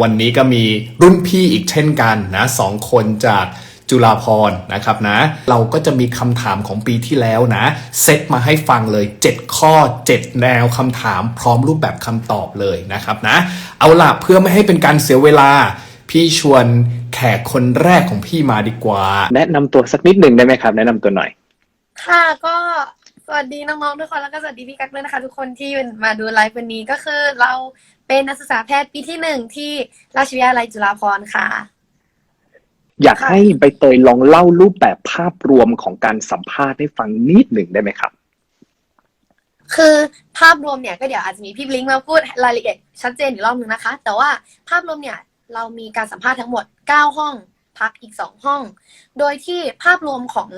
วันนี้ก็มีรุ่นพี่อีกเช่นกันนะสองคนจากจุฬาภรณ์นะครับนะ เราก็จะมีคำถามของปีที่แล้วนะ เซตมาให้ฟังเลย 7 ข้อ 7 แนวคำถามพร้อมรูปแบบคำตอบเลยนะครับนะ เอาล่ะเพื่อไม่ให้เป็นการเสียเวลา พี่ชวนแขกคนแรกของพี่มาดีกว่า แนะนำตัวสักนิดหนึ่งได้ไหมครับ แนะนำตัวหน่อย ค่ะก็สวัสดีน้องๆทุกคนแล้วก็สวัสดีพี่กั๊กด้วยนะคะ ทุกคนที่มาดูไลฟ์วันนี้ก็คือเรา เป็นนักศึกษาแพทย์ปีที่หนึ่งที่ราชวิทยาลัยจุฬาภรณ์ค่ะ อยากให้ใบเตยลองเล่ารูปแบบภาพรวมของการสัมภาษณ์ให้ฟังนิดหนึ่งได้ไหมครับ คือภาพรวมเนี่ยก็เดี๋ยวอาจจะมีพี่บลิงก์มาพูดรายละเอียดชัดเจนอีกรอบนึงนะคะ แต่ว่าภาพรวมเนี่ยเรามีการสัมภาษณ์ทั้งหมด 9 ห้อง พักอีก 2 ห้อง โดยที่ภาพรวมของ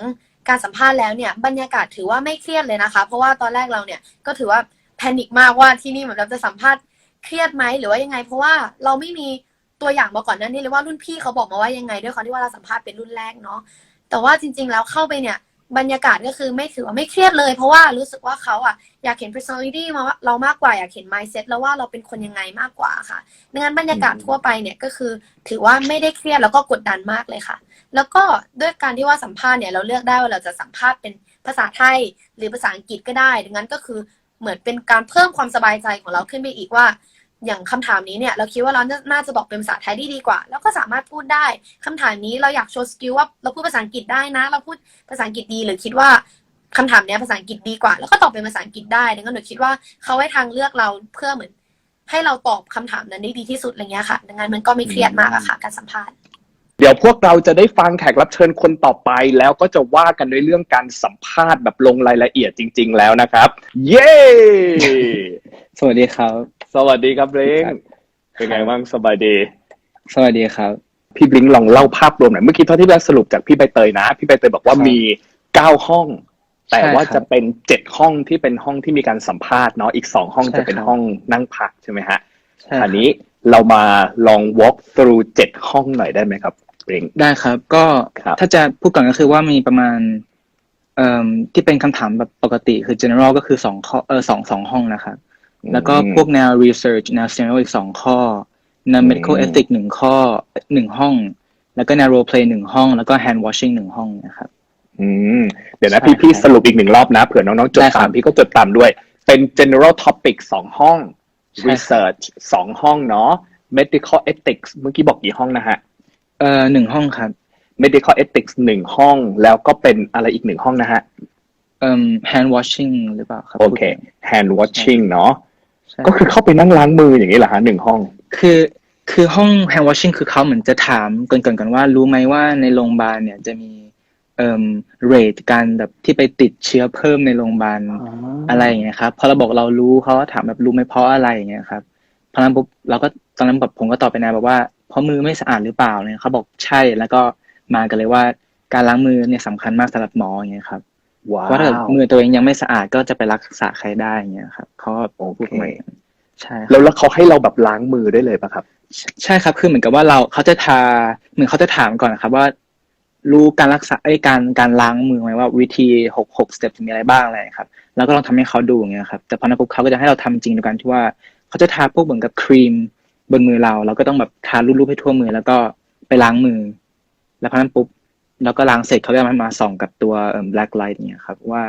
การสัมภาษณ์แล้วเนี่ยบรรยากาศถือว่าไม่เครียดเลยนะคะ เพราะว่าตอนแรกเราเนี่ยก็ถือว่าแพนิคมากว่าที่นี่เหมือนเราจะสัมภาษณ์ เครียดไหมหรือว่ายังไง เพราะว่าเราไม่มีตัวอย่างมาก่อนหนั้นนี่เลยว่ารุ่นพี่เขาบอกมาว่ายังไง ด้วยความที่ว่าเราสัมภาษณ์เป็นรุ่นแรกเนาะแต่ว่าจริง ๆ แล้วเข้าไปเนี่ย บรรยากาศก็คือไม่ถือว่าไม่เครียดเลย เพราะว่ารู้สึกว่าเขาอะอยากเห็น personality มาว่าเรามากกว่าอยากเห็น mindset แล้วว่าเราเป็นคนยังไงมากกว่าค่ะดังนั้นบรรยากาศทั่วไปเนี่ยก็คือ ถือว่าไม่ได้เครียดแล้วก็กดดันมากเลยค่ะ แล้วก็ด้วยการที่ว่าสัมภาษณ์เนี่ยเราเลือกได้ว่าเราจะสัมภาษณ์เป็นภาษาไทยหรือภาษาอังกฤษก็ได้ ดังนั้นก็คือเหมือนเป็นการเพิ่มความสบายใจของเราขึ้นไปอีกว่า อย่างคำถามนี้เนี่ยเราคิดว่าเราน่าจะบอกเป็นภาษาไทยได้ดีกว่า แล้วก็สามารถพูดได้คำถามนี้เราอยากโชว์สกิลว่าเราพูดภาษาอังกฤษได้นะ เราพูดภาษาอังกฤษดีหรือคิดว่าคำถามเนี้ยภาษาอังกฤษดีกว่า แล้วก็ตอบเป็นภาษาอังกฤษได้ดังนั้นหนูคิดว่าเขาให้ทางเลือกเราเพื่อเหมือน ให้เราตอบคำถามนั้นได้ดีที่สุดอะไรเงี้ยค่ะ ดังนั้นมันก็ไม่เครียดมากอะค่ะ การสัมภาษณ์ เดี๋ยวพวกเราจะได้ฟังแขกรับเชิญคนต่อไป แล้วก็จะว่ากันด้วยเรื่องการสัมภาษณ์แบบลงรายละเอียดจริง ๆ แล้วนะครับ เย้ สวัสดีครับ สวัสดีครับเล้งเป็นไงบ้างสบายดี สวัสดีครับ พี่บลิงก์ลองเล่าภาพรวมหน่อยเมื่อกี้เท่าที่เราสรุปจากพี่ใบเตยนะ พี่ใบเตยบอกว่าครับมีเก้าห้อง แต่ใช่ว่าครับจะเป็นเจ็ดห้องที่เป็นห้องที่มีการสัมภาษณ์เนาะอีกสองห้องใช่จะเป็นครับห้องนั่งพักใช่ไหมฮะใช่คอัรันบนี้เรามาลอง walk through เจ็ดห้องหน่อยได้ไหมครับบลิงก์ได้ครับ ก็ครับถ้าจะพูดก่อนก็คือว่ามีประมาณเอ่อที่เป็นคำถามแบบปกติคือ general ก็คือสองข้อเออสองสองห้องนะครับ แล้วก็พวกแนว research แนว scenario อีกสองข้อแนว medical อืม ethics หนึ่งข้อหนึ่งห้อง แล้วก็แนว role play หนึ่งห้อง แล้วก็ hand washing หนึ่งห้องนะครับอืมเดี๋ยวนะใช่พี่พี่ครับสรุปอีกหนึ่งรอบนะเผื่อน้องๆจดได้ครัตามบพี่ก็จดตามด้วย เป็น general topic สองห้องใช่ครับ research สองห้องเนาะ medical ethics เมื่อกี้บอกกี่ห้องนะฮะเอ่อหนึ่งห้องครับ medical ethics หนึ่งห้องแล้วก็เป็นอะไรอีกหนึ่งห้องนะฮะเอ่อ hand washing หรือเปล่าครับ โอเค hand washing เนาะใช่ ก็คือเข้าไปนั่งล้างมืออย่างนี้เหรอฮะหนึ่งห้อง คือคือห้อง hand washing คือเขาเหมือนจะถามเกรินๆกันว่า รู้ไหมว่าในโรงพยาบาลเนี่ยจะมีเอ่อเรทการแบบที่ไปติดเชื้อเพิ่มในโรงพยาบาลอะไรอย่างเงี้ยครับพอเราบอกเรารู้เขาก็ถามแบบรู้ไหมเพราะอะไรอย่างเงี้ยครับเพราะฉะนั้นปุ๊บเราก็ตอนนั้นแบบผมก็ตอบไปนะแบบว่า เพราะมือไม่สะอาดหรือเปล่าเนี่ยเขาบอกใช่แล้วก็มากันเลยว่าการล้างมือเนี่ยสำคัญมากสำหรับหมออย่างเงี้ยครับ ว้าว่าถ้าเกิดวมือตัวเองยังไม่สะอาดก็จะไปรักษาใครได้อย่างเงี้ยครับเขาก็พูดมาอย่างนั้นใช่ครับแล้วแล้วเขาให้เราแบบล้างมือได้เลยป่ะครับ ใช่ครับคือเหมือนกับว่าเราเขาจะทาเหมือนเขาจะถามก่อนนะครับว่า รู้การรักษาไอ้ยการการล้างมือไหมว่าวิธีหกหกสเต็ปมีอะไรบ้างอะไรครับ แล้วก็ลองทำให้เขาดูอย่างเงี้ยครับแต่พอนั้นปุ๊บเขาก็จะให้เราทำจริงโดยการที่ว่าเขาจะทาพวกเหมือนกับครีมบนมือเรา เราก็ต้องแบบทารูปๆให้ทั่วมือแล้วก็ไปล้างมือ แล้วพอนั้นปุ๊บ เราก็ล้างเสร็จเขาจะมามาส่องกับตัวเอ่อ black light เนี่ยครับ ว่า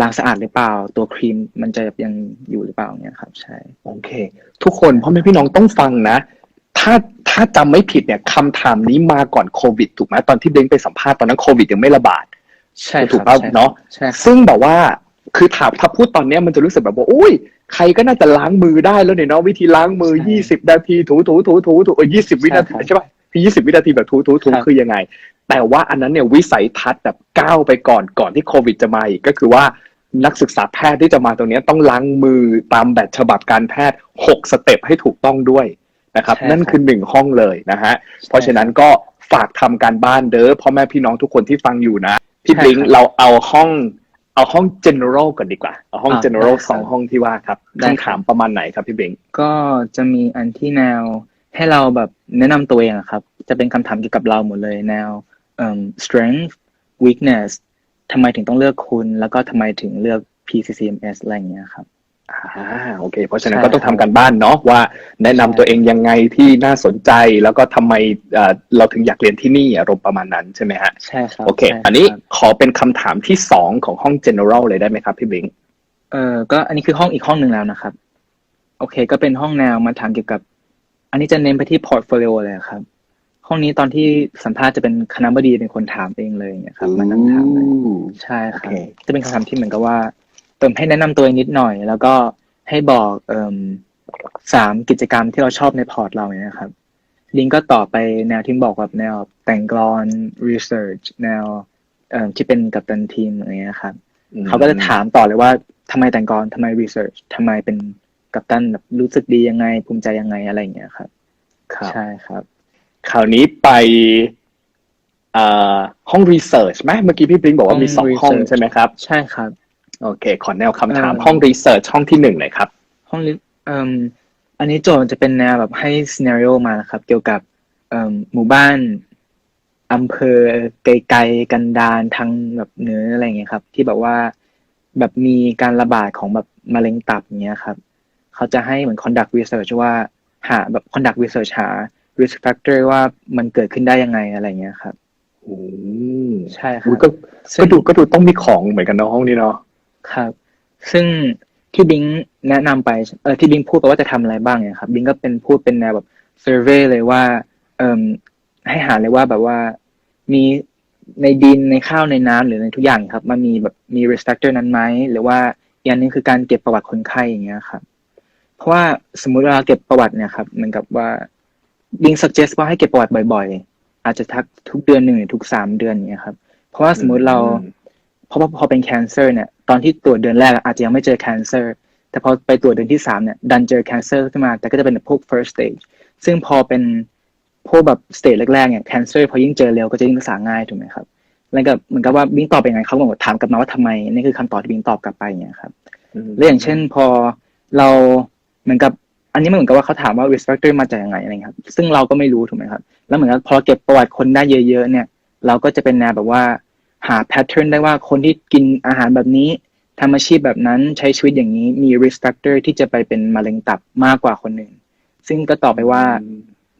ล้างสะอาดหรือเปล่า ตัวครีมมันจะยังอยู่หรือเปล่าเนี่ยครับ ใช่โอเค ทุกคนพ่อแม่พี่น้องต้องฟังนะ ถ้าถ้าจำไม่ผิดเนี่ยคำถามนี้มาก่อนโควิด ถูกไหมตอนที่เบ้งไปสัมภาษณ์ตอนนั้นโควิดยังไม่ระบาด ใช่ครับถูกป่ะใช่เนาะใช่ครับซึ่งแบบว่าคือถามถ้าพูดตอนเนี้ยมันจะรู้สึกแบบว่าอุ้ยใครก็น่าจะล้างมือได้แล้วเนี่ยเนาะวิธีล้างมือใช่ยี่สิบนาทีถูถูถูถูถูเออยี่สิบวินาทีใช่ครับใช่ป่ะคือยี่สิบวินาทีแบบถูถูถูครับคือยังไง แต่ว่าอันนั้นเนี่ยวิสัยทัศน์แบบก้าวไปก่อนก่อนที่โควิดจะมาอีกก็คือว่านักศึกษาแพทย์ที่จะมาตรงเนี้ยต้องล้างมือตามแบบฉบับการแพทย์หกสเต็ปให้ถูกต้องด้วยนะครับใช่ครับ นั่นคือหนึ่งห้องเลยนะฮะเพราะฉะนั้นก็ฝากทำการบ้านเด้อพ่อแม่พี่น้องทุกคนที่ฟังอยู่นะพี่ใช่บลิงครับเราเอาห้องเอาห้อง general ก่อนดีกว่า เอาห้องอ่า general ได้ครับสองห้องที่ว่าครับได้ครับคำถามประมาณไหนครับพี่บลิงก็จะมีอันที่แนวให้เราแบบแนะนำตัวเองอะครับ จะเป็นคำถามเกี่ยวกับเราหมดเลยแนวเอ่อ strength weakness ทำไมถึงต้องเลือกคุณ แล้วก็ทำไมถึงเลือก PCCMS อะไรอย่างเงี้ยครับอ่าโอเค เพราะฉะนั้นใช่ก็ต้องทำกันบ้านเนาะว่า แนะนำใช่ตัวเองยังไงที่น่าสนใจแล้วก็ทำไมเอ่อเราถึงอยากเรียนที่นี่อารมณ์ประมาณนั้นใช่ไหมฮะใช่ครับโอเคใช่อันนี้ครับขอเป็นคำถามที่สองของห้อง general เลยได้ไหมครับพี่บิงเออก็อันนี้คือห้องอีกห้องหนึ่งแล้วนะครับ โอเค ก็เป็นห้องแนวมาถามเกี่ยวกับ อันนี้จะเน้นไปที่พอร์ตโฟลิโอเลยครับ ห้องนี้ตอนที่สัมภาษณ์จะเป็นคณะบดีเป็นคนถามเองเลยอย่างเงี้ยครับมานั่งถามเลยใช่คโอรับเคจะเป็นคำถามที่เหมือนกับว่าเติมให้แนะนำตัวเองนิดหน่อย แล้วก็ให้บอกเอ่มสามกิจกรรมที่เราชอบในพอร์ตเราเนี่ยนะครับ ลิงก์ก็ตอบไปแนวที่บอกแบบแนวแต่งกลอน research แนวเอ่อที่เป็นกัปตันทีมอะไรเงี้ยครับเขาก็จะถามต่อเลยว่าทำไมแต่งกลทำไม research ทำไมเป็นกัปตันแบบรู้สึกดียังไงภูมิใจยังไงอะไรอย่างเงี้ยครับ ครับใช่ครับ คราวนี้ไปเอ่อห้อง research ไหมเมื่อกี้พี่บิงบอกว่ามีสองห้องห้อง research ใช่ไหมครับ ใช่ครับ โอเค ขอแนวคำถามเอ่อห้อง research ห้องที่หนึ่งหน่อยครับ ห้องลิเอ่มอันนี้โจทย์มันจะเป็นแนวแบบให้ซีนารีโอมานะครับ เกี่ยวกับเอ่มหมู่บ้านอำเภอไกลๆกันดารทางแบบเหนืออะไรอย่างเงี้ยครับ ที่แบบว่าแบบมีการระบาดของแบบมะเร็งตับอย่างเงี้ยครับ เขาจะให้เหมือน conduct research ว่าหาแบบ conduct research หา risk factor ว่ามันเกิดขึ้นได้ยังไงอะไรอย่างเงี้ยครับอืมใช่ครัอุ๊บยก็ซึ่ก็งดูก็ดูต้องมีของเหมือนกันเนาะห้องนี้เนาะครับ ซึ่งที่บิงแนะนำไปเออที่บิงพูดไปว่าจะทำอะไรบ้างเนี่ยครับบิงก็เป็นพูดเป็นแนวแบบเซอร์เวยเลยว่าเอ่มให้หาเลยว่าแบบว่ามีในดินในข้าวในน้ำหรือในทุกอย่างครับ มันมีแบบมี risk factor นั้นไหมหรือว่าอีกอย่างหนึงคือการเก็บประวัติคนไข้อย่างเงี้ยครับ เพราะว่าสมมุติเวลาเก็บประวัติเนี่ยครับเหมือนกับว่า บิง suggest ว่าให้เก็บประวัติบ่อย ๆ อาจจะทักทุกเดือนหนึ่งหรือทุกสามเดือนอย่างเงี้ยครับ เพราะว่าสมมุติเราเพราะว่าพอเป็น cancer เนี่ย ตอนที่ตรวจเดือนแรกอะอาจจะยังไม่เจอ cancer แต่พอไปตรวจเดือนที่สามเนี่ย ดันเจอ cancer ขึ้นมา แต่ก็จะเป็นแบบพวก first stage ซึ่งพอเป็นพวกแบบ stage แรกๆเนี่ย cancer พอยิ่งเจอเร็วก็จะยิ่งรักษาง่ายถูกไหมครับแล้วก็เหมือนกับว่าบิงตอบเป็นไงเขาบอกถามกลับมาว่าทำไมนี่คือคำตอบที่บิงตอบกลับไปอย่างเงี้ยครับแล้วอย่างเช่นพอเราเหมือนกับ อันนี้มันเหมือนกับว่าเขาถามว่า risk factor มาจากยังไงอะไรเงี้ยครับ ซึ่งเราก็ไม่รู้ถูกไหมครับ แล้วเหมือนกับพอเราเก็บประวัติคนได้เยอะ ๆ เนี่ย เราก็จะเป็นแนวแบบว่า หา pattern ได้ว่าคนที่กินอาหารแบบนี้ทำอาชีพแบบนั้นใช้ชีวิตอย่างนี้มี risk factor ที่จะไปเป็นมะเร็งตับมากกว่าคนหนึ่งซึ่งก็ตอบไปว่า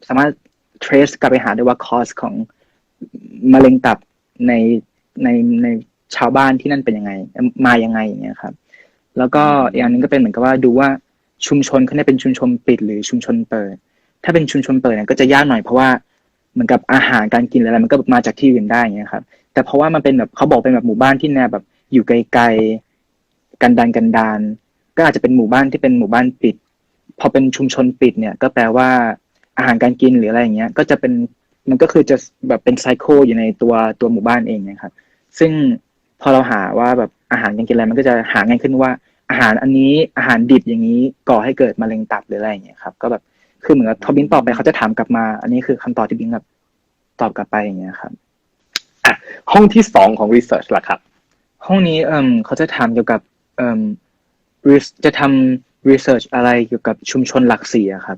สามารถ trace กลับไปหาได้ว่า cause ของมะเร็งตับในในในชาวบ้านที่นั่นเป็นยังไง มายังไงอย่างเงี้ยครับ แล้วก็อีกอันหนึงก็เป็นเหมือนกับว่าดูว่า ชุมชนเขาเนี่ยเป็นชุมชนปิดหรือชุมชนเปิด ถ้าเป็นชุมชนเปิดเนี่ยก็จะยากหน่อยเพราะว่าเหมือนกับอาหารการกินอะไรมันก็มาจากที่อื่นได้อย่างเงี้ยครับ แต่เพราะว่ามันเป็นแบบเขาบอกเป็นแบบหมู่บ้านที่แนวแบบอยู่ไกลๆกันดานกันดานก็อาจจะเป็นหมู่บ้านที่เป็นหมู่บ้านปิด พอเป็นชุมชนปิดเนี่ย ก็แปลว่าอาหารการกินหรืออะไรอย่างเงี้ย ก็จะเป็นมันก็คือจะแบบเป็นไซโคอยู่ในตัวตัวหมู่บ้านเองนะครับ ซึ่งพอเราหาว่าแบบอาหารการกินอะไรมันก็จะหาง่ายขึ้นว่า อาหารอันนี้อาหารดิบอย่างนี้ก่อให้เกิดมะเร็งตับหรืออะไรอย่างเงี้ยครับ ก็แบบคือเหมือนกับทอบินตอบไปเขาจะถามกลับมา อันนี้คือคำตอบที่บิงแบบตอบกลับไปอย่างเงี้ยครับห้องที่สองของ research ล่ะครับ ห้องนี้เอ่มเขาจะถามเกี่ยวกับเอ่ม res- จะทำ research อะไรเกี่ยวกับชุมชนหลักสี่อะครับ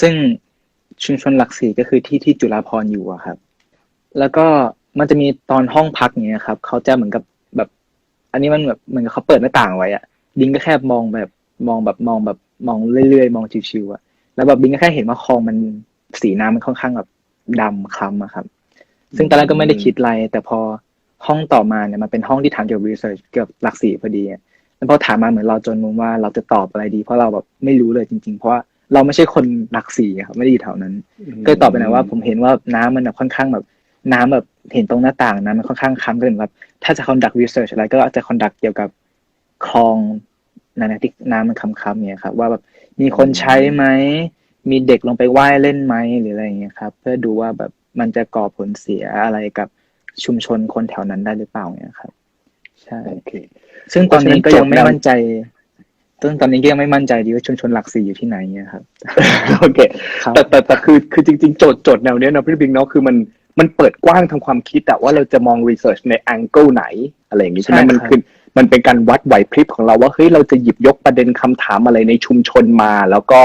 ซึ่งชุมชนหลักสี่ก็คือที่ที่จุฬาภรณ์อยู่อะครับ แล้วก็มันจะมีตอนห้องพักอย่างเงี้ยครับเขาจะเหมือนกับแบบอั นนี้มันแบบเหมือนกับเขาเปิดหน้าต่างไว้อะบิงก็แค่มองแบบมองแบบมองแบบมองเรื่อยๆมองชิวๆอะแล้วแบบบิงก็แค่เห็นว่าคลองมันสีน้ำมันค่อนข้างแบบดำคล้ำอะครับ ซึ่งตอนแรกก็ไม่ได้คิดอะไร แต่พอห้องต่อมาเนี่ยมันเป็นห้องที่ถามเกี่ยวกับ research เกี่ยวกับหลักสี่พอดีอะแล้วพอถามมาเหมือนเราจนมุมว่าเราจะตอบอะไรดี เพราะเราแบบไม่รู้เลยจริง ๆ เพราะว่าเราไม่ใช่คนหลักสี่อะครับไม่ได้อยู่แถวนั้น ก็เลยตอบไปนะว่าผมเห็นว่าน้ำมันแบบค่อนข้างแบบ น้ำแบบเห็นตรงหน้าต่างน้ำมันค่อนข้างค้ำก็เลยแบบถ้าจะ conduct research อะไรก็จะ conduct เกี่ยวกับคลองนั่นนะที่น้ำมันค้ำๆเนี่ยครับว่าแบบมีคนใช้ไหมมีเด็กลงไปว่ายเล่นไหมหรืออะไรอย่างเงี้ยครับ เพื่อดูว่าแบบมันจะก่อผลเสียอะไรกับชุมชนคนแถวนั้นได้หรือเปล่าเนี่ยครับ ใช่โอเคซึ่งตอนนี้ก็ยังไม่เพราะฉะนั้นโจทย์มั่นใจซึ่งตอนนี้ก็ยังไม่มั่นใจดีว่าชุมชนหลักสี่อยู่ที่ไหนเนี่ยครับโอเคครับแต่แต่แต่คือคือจริง ๆ โจทย์โจทย์แนวเนี้ยเนาะพี่บิงเนาะคือมัน มันเปิดกว้างทางความคิดอะว่าเราจะมอง research ใน angle ไหน อะไรอย่างนี้ใช่ไหมใช่ครับมันคือมันเป็นการวัดไหวพริบของเราว่าเฮ้ยเราจะหยิบยกประเด็นคำถามอะไรในชุมชนมา แล้วก็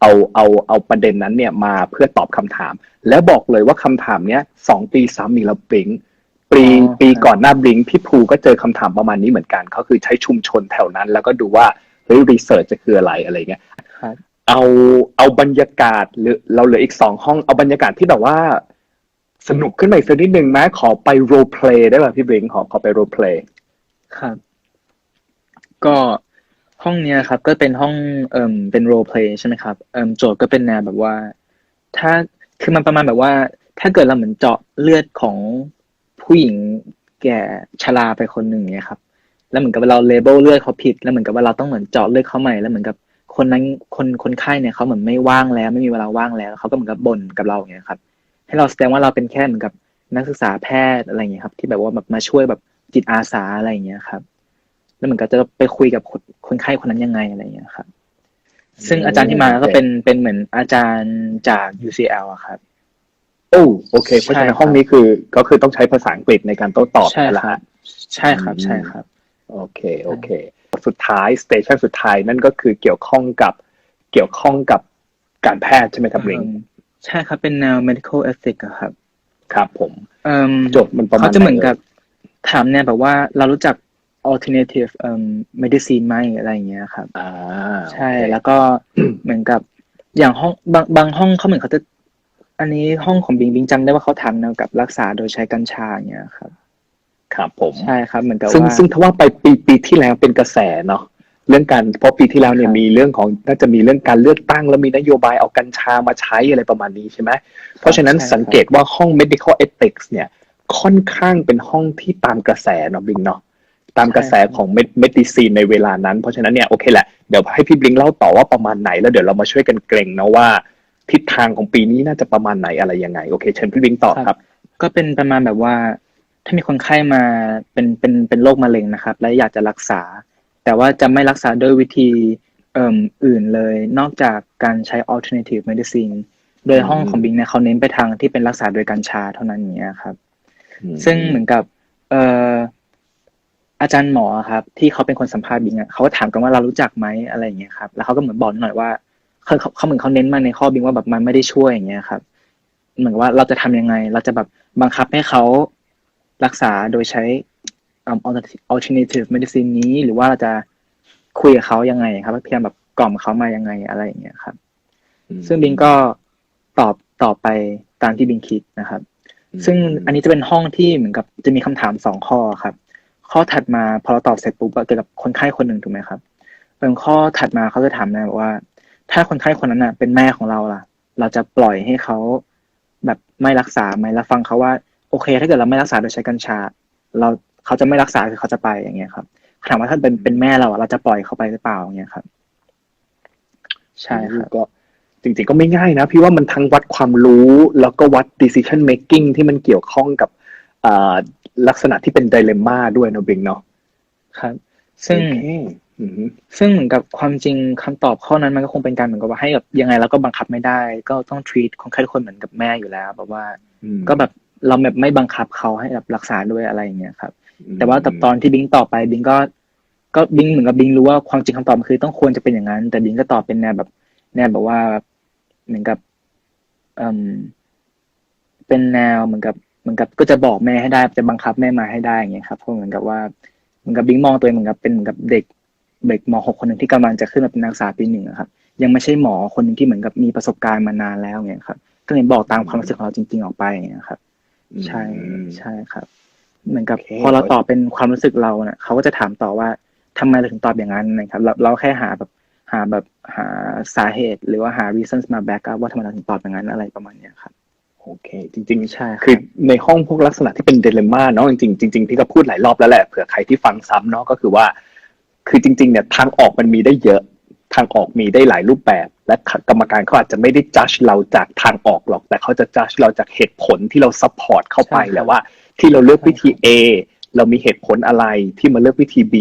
เอาเอาเอาประเด็นนั้นเนี่ยมาเพื่อตอบคำถาม แล้วบอกเลยว่าคำถามเนี้ยสองปีสามมีแล้วบลิงปีอ๋อปีครับก่อนหน้าบลิงพี่ภูก็เจอคำถามประมาณนี้เหมือนกันเขาคือใช้ชุมชนแถวนั้น แล้วก็ดูว่าเฮ้ยรีเสิร์ชจะคืออะไรอะไรเงี้ยครับเอาเอาบรรยากาศหรือเราเหลืออีกสองห้องเอาบรรยากาศที่แบบว่า สนุกขึ้นมาอีกสักนิดหนึ่งไหมขอไปโรลเพลย์ได้ป่ะพี่บิงขอขอไปโรลเพลย์ครับ ก็ห้องเนี้ยครับ ก็เป็นห้องเอ่มเป็น role play ใช่ไหมครับเอ่มโจทย์ก็เป็นแนวแบบว่า ถ้าคือมันประมาณแบบว่า ถ้าเกิดเราเหมือนเจาะเลือดของผู้หญิงแก่ชราไปคนหนึ่งเนี่ยครับ แล้วเหมือนกับเราเลเบลเลือดเขาผิด แล้วเหมือนกับว่าเราต้องเหมือนเจาะเลือดเขาใหม่แล้วเหมือนกับคนนั้นคนคนไข้เนี่ยเขาเหมือนไม่ว่างแล้ว ไม่มีเวลาว่างแล้วเขาก็เหมือนกับบ่นกับเราอย่างเงี้ยครับ ให้เราแสดงว่าเราเป็นแค่เหมือนกับนักศึกษาแพทย์อะไรอย่างเงี้ยครับ ที่แบบว่าแบบมาช่วยแบบจิตอาสาอะไรอย่างเงี้ยครับ แล้วเหมือนกับจะไปคุยกับคนคนไข้คนนั้นยังไงอะไรอย่างเงี้ยครับ ซึ่งอาจารย์ที่มาก็เป็นเป็นเหมือนอาจารย์จาก UCL อะครับโอ้โอเค เพราะฉะใช่นั้ครันบห้องนี้คือก็คือต้องใช้ภาษาอังกฤษในการโต้ตอบใช่นั่นแหละครัฮะบใช่ครับใช่ครับ โอเคโอเค สุดท้ายสเตชันสุดท้ายนั่นก็คือเกี่ยวข้องกับเกี่ยวข้องกับการแพทย์ใช่ไหมครับบริง ใช่ครับเป็นแนว medical ethics อะครับ ครับผมเอิ่มจบมันประมาณเขาจะเหมือนไกับถามเนี่ยแบบว่าเรารู้จัก alternative เอ่อ medicine ไหมอะไรอย่างเงี้ยครับอ่าใช่โอเคแล้วก็เหมือนกับอย่างห้องบางบางห้องเขาเหมือนเขาจะ อันนี้ห้องของบิงบิงจำได้ว่าเขาทำแนวกับรักษาโดยใช้กัญชาอย่างเงี้ยครับ ครับผม ใช่ครับเหมือนกับซึ่งว่า ซึ่งถ้าว่าไปปีปีที่แล้วเป็นกระแสเนาะ เรื่องการเพราะปีที่แล้วเนี่ยครับมีเรื่องของน่าจะมีเรื่องการเลือกตั้ง แล้วมีนโยบายเอากัญชามาใช้อะไรประมาณนี้ใช่ไหมเพราะฉะนั้นใช่ครับสังเกตว่าห้อง medical ethics เนี่ยค่อนข้างเป็นห้องที่ตามกระแสเนาะบิงเนาะตามกระแสของ med- medicine ในเวลานั้น เพราะฉะนั้นเนี่ยโอเคแหละเดี๋ยวให้พี่บลิงเล่าต่อว่าประมาณไหนแล้วเดี๋ยวเรามาช่วยกันเกรงนะว่า ทิศทางของปีนี้น่าจะประมาณไหนอะไรยังไงโอเคเชิญพี่บลิงต่อครับ ก็เป็นประมาณแบบว่า ถ้ามีคนไข้มาเป็นเป็นเป็นโรคมะเร็งนะครับ และอยากจะรักษา แต่ว่าจะไม่รักษาด้วยวิธีเอ่มอื่นเลย นอกจากการใช้ alternative medicine โดยห้องของบิงเนี่ยเขาเน้นไปทางที่เป็นรักษาโดยกัญชาเท่านั้นอย่างเงี้ยครับ ซึ่งเหมือนกับเอ่ออาจารย์หมอครับ ที่เขาเป็นคนสัมภาษณ์บิงอะเขาก็ถามกันว่าเรารู้จักไหมอะไรอย่างเงี้ยครับ แล้วเขาก็เหมือนบอกหน่อยว่าเขาเขาเขาเหมือนเขาเน้นมาในข้อบิงว่าแบบมันไม่ได้ช่วยอย่างเงี้ยครับ เหมือนว่าเราจะทำยังไง เราจะแบบบังคับให้เขารักษาโดยใช้อ่า alternative alternative medicine นี้ หรือว่าเราจะคุยกับเขายังไงครับพยายามแบบกล่อมเขามายังไงอะไรอย่างเงี้ยครับ ซึ่งบิงก็ตอบตอบไปตามที่บิงคิดนะครับ ซึ่งอันนี้จะเป็นห้องที่เหมือนกับจะมีคำถามสองข้อครับ ข้อถัดมาพอเราตอบเสร็จปุ๊บอะเกี่ยวกับคนไข้คนหนึ่งถูกไหมครับเป็นข้อถัดมาเขาจะถามนะบอกว่า ถ้าคนไข้คนนั้นน่ะเป็นแม่ของเราล่ะ เราจะปล่อยให้เขาแบบไม่รักษาไหมแล้วฟังเขาว่า โอเค ถ้าเกิดเราไม่รักษาโดยใช้กัญชา เรา เขาจะไม่รักษาคือเขาจะไปอย่างเงี้ยครับถามว่าถ้าเป็นเป็นแม่เราอะเราจะปล่อยเขาไปหรือเปล่าอย่างเงี้ยครับ ใช่ครับก็จริงๆก็ไม่ง่ายนะ พี่ว่ามันทั้งวัดความรู้แล้วก็วัด decision making ที่มันเกี่ยวข้องกับอ่าลักษณะที่เป็น dilemma ด้วยเนอะบิงเนาะครับ ซึ่งโอเคอือฮึซึ่งเหมือนกับความจริงคำตอบข้อนั้นมันก็คงเป็นการเหมือนกับว่าให้แบบยังไงเราก็บังคับไม่ได้ ก็ต้อง treat คนไข้ทุกคนเหมือนกับแม่อยู่แล้วแบบว่าอืมก็แบบ เราแบบไม่บังคับเขาให้แบบรักษาด้วยอะไรอย่างเงี้ยครับ แต่ว่าตอนที่บิงตอบไปบิงก็ ก็บิงเหมือนกับบิงรู้ว่าความจริงคำตอบมันคือต้องควรจะเป็นอย่างนั้น แต่บิงก็ตอบเป็นแนวแบบแนวแบบว่าเหมือนกับเอ่มเป็นแนวเหมือนกับเหมือนกับก็จะบอกแม่ให้ได้จะบังคับแม่มาให้ได้อย่างเงี้ยครับเพราะเหมือนกับว่าเหมือนกับบิงมองตัวเองเหมือนกับเป็นเหมือนกับเด็กเด็กมหกคนหนึ่งที่กำลังจะขึ้นมาเป็นนักศึกษาปีหนึ่งอะครับ ยังไม่ใช่หมอคนหนึ่งที่เหมือนกับมีประสบการณ์มานานแล้วอย่างเงี้ยครับ ก็เลยบอกตามความรู้สึกของเราจริง ๆออกไปอย่างเงี้ยครับ ใช่ใช่ครับ เหมือนกับโอเคพอเราตอบเป็นความรู้สึกเราเนี่ยเขาก็จะถามต่อว่าทำไมเราถึงตอบอย่างนั้นนะครับ เราเราแค่หาแบบหาแบบหาสาเหตุ หรือว่าหา reasons มา back up ว่าทำไมเราถึงตอบอย่างนั้นอะไรประมาณเนี้ยครับโอเค จริงใช่รับๆคือในห้องพวกลักษณะที่เป็น dilemma เนาะจริงๆจริงๆพี่ก็พูดหลายรอบแล้วแหละเผื่อใครที่ฟังซ้ำเนาะก็คือว่า คือจริง ๆ เนี่ยทางออกมันมีได้เยอะ ทางออกมีได้หลายรูปแบบ และกรรมการเขาอาจจะไม่ได้ judge เราจากทางออกหรอก แต่เขาจะ judge เราจากเหตุผลที่เรา support เข้าไปใช่ครับแหละว่า ที่เราเลือกวิธี A เรามีเหตุผลอะไรที่มาเลือกวิธี B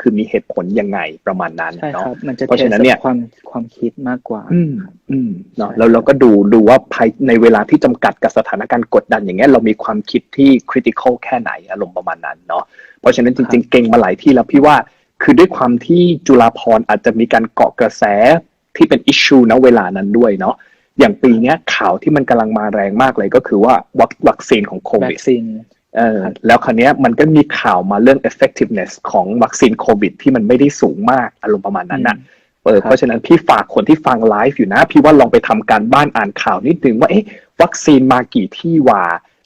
คือมีเหตุผลยังไงประมาณนั้นใช่คเนาะรับมันจะเพราะฉะนั้นเนี่ยทสความความคิดมากกว่า อืมอืมเนาะใช่แล้วเราก็ดูดูว่าภายในเวลาที่จำกัดกับสถานการณ์กดดันอย่างเงี้ยเรามีความคิดที่ critical แค่ไหนอารมณ์ประมาณนั้นเนาะเพราะฉะนั้นจริง ๆ เก่งมาหลายที่แล้วพี่ว่า คือด้วยความที่จุฬาภรณ์อาจจะมีการเกาะกระแสที่เป็น issue ณเวลานั้นด้วยเนาะอย่างปีเนี้ยข่าวที่มันกำลังมาแรงมากเลยก็คือว่าวัควัคซีนของโควัวิดคซีนเออแล้วคราวเนี้ยมันก็มีข่าวมาเรื่อง effectiveness ของวัคซีนโควิด ที่มันไม่ได้สูงมากอารมณ์ประมาณนั้นนะเออครับเพราะฉะนั้นพี่ฝากคนที่ฟังไลฟ์อยู่นะ พี่ว่าลองไปทำการบ้านอ่านข่าวนิดนึงว่าเอ๊ะวัคซีนมากี่ที่ว่า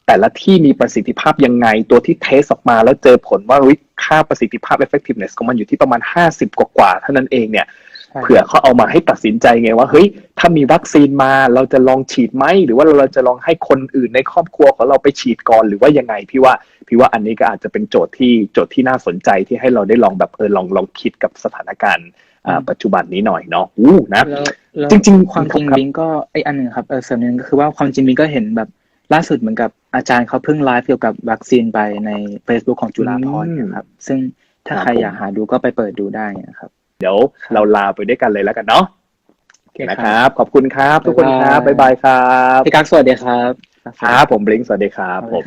แต่ละที่มีประสิทธิภาพยังไง ตัวที่เทสออกมาแล้วเจอผลว่าเฮ้ยค่าประสิทธิภาพ effectiveness ของมันอยู่ที่ประมาณ 50 กว่าๆเท่านั้นเองเนี่ยใช่เผื่อเขาเอามาให้ตัดสินใจไงว่าเฮ้ยถ้ามีวัคซีนมาเราจะลองฉีดไหมหรือว่าเราจะลองให้คนอื่นในครอบครัวของเราไปฉีดก่อนหรือว่ายังไงพี่ว่าพี่ว่าอันนี้ก็อาจจะเป็นโจทย์ที่โจทย์ที่น่าสนใจที่ให้เราได้ลองแบบเออลองลองคิดกับสถานการณ์อ่าปัจจุบันนี้หน่อยเนาะอู้นะแล้วแล้วจริง ๆ ความจริงครับบิงก็ไอกอันหนึ่งครับเออเสริมหนึ่งก็คือว่าความจริงบิงก็เห็นแบบ ล่าสุดเหมือนกับอาจารย์เขาเพิ่งไลฟ์เกี่ยวกับวัคซีนไปใน Facebook ของจุฬาภรณ์นะครับ ซึ่งถ้าครับใครผมอยากหาดูก็ไปเปิดดูได้นะครับ เดี๋ยวเราลาไปด้วยกันเลยแล้วกันเนาะโอเคนะคครัรับบขอบคุณครับ ทุกคนครับ บ๊าบ๊ายยบายบายครับพี่กั๊กสวัสดีครับ ครับผมบลิงก์สวัสดีครับผม